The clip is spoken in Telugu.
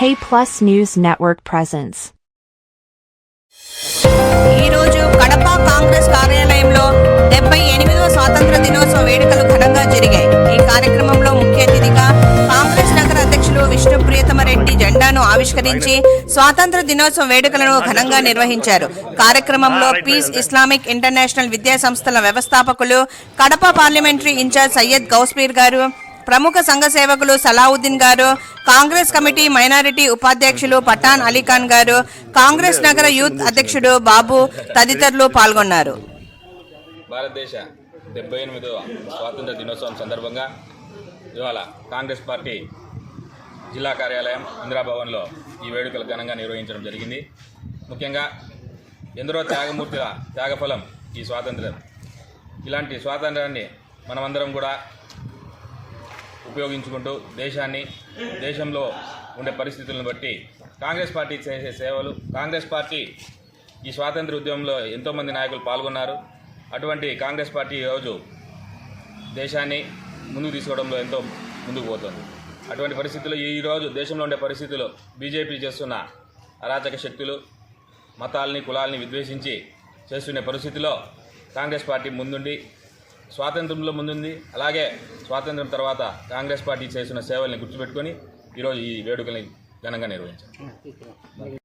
Plus News Network presence. ఈరోజు కడప కాంగ్రెస్ కార్యాలయంలో డెబ్బై ఎనిమిదవ స్వాతంత్ర దినోత్సవ వేడుకలు ఘనంగా జరిగాయి ఈ కార్యక్రమంలో ముఖ్య అతిథిగా కాంగ్రెస్ నగర అధ్యక్షులు విష్ణు ప్రియతమరెడ్డి జెండాను ఆవిష్కరించి స్వాతంత్ర దినోత్సవ వేడుకలను ఘనంగా నిర్వహించారు కార్యక్రమంలో పీస్ ఇస్లామిక్ ఇంటర్నేషనల్ విద్యా సంస్థల వ్యవస్థాపకులు కడప పార్లమెంటరీ ఇన్ఛార్జ్ సయ్యద్ గౌస్పీర్ గారు ప్రముఖ సంఘ సేవకులు సలావుద్దీన్ గారు కాంగ్రెస్ కమిటీ మైనారిటీ ఉపాధ్యక్షులు పఠాన్ అలీఖాన్ గారు కాంగ్రెస్ నగర యూత్ అధ్యక్షుడు బాబు తదితరులు పాల్గొన్నారు. భారతదేశ డెబ్బై ఎనిమిదవ స్వాతంత్ర దినోత్సవం సందర్భంగా ఇవాళ కాంగ్రెస్ పార్టీ జిల్లా కార్యాలయం ఇందిరాభవన్లో ఈ వేడుకలు ఘనంగా నిర్వహించడం జరిగింది. ముఖ్యంగా ఎందరో త్యాగమూర్తుల త్యాగఫలం ఈ స్వాతంత్రం ఇలాంటి స్వాతంత్రాన్ని మనమందరం కూడా ఉపయోగించుకుంటూ దేశాన్ని దేశంలో ఉండే పరిస్థితులను బట్టి కాంగ్రెస్ పార్టీ చేసే సేవలు కాంగ్రెస్ పార్టీ ఈ స్వాతంత్ర ఉద్యమంలో ఎంతోమంది నాయకులు పాల్గొన్నారు. అటువంటి కాంగ్రెస్ పార్టీ ఈరోజు దేశాన్ని ముందుకు తీసుకోవడంలో ఎంతో ముందుకు పోతుంది. అటువంటి పరిస్థితుల్లో ఈరోజు దేశంలో ఉండే పరిస్థితులు బీజేపీ చేస్తున్న అరాచక శక్తులు మతాల్ని కులాల్ని విద్వేషించి చేస్తున్న పరిస్థితిలో కాంగ్రెస్ పార్టీ ముందుండి స్వాతంత్రంలో ముందుంది. అలాగే స్వాతంత్రం తర్వాత కాంగ్రెస్ పార్టీ చేసిన సేవల్ని గుర్తుపెట్టుకొని ఈరోజు ఈ వేడుకల్ని ఘనంగా నిర్వహించారు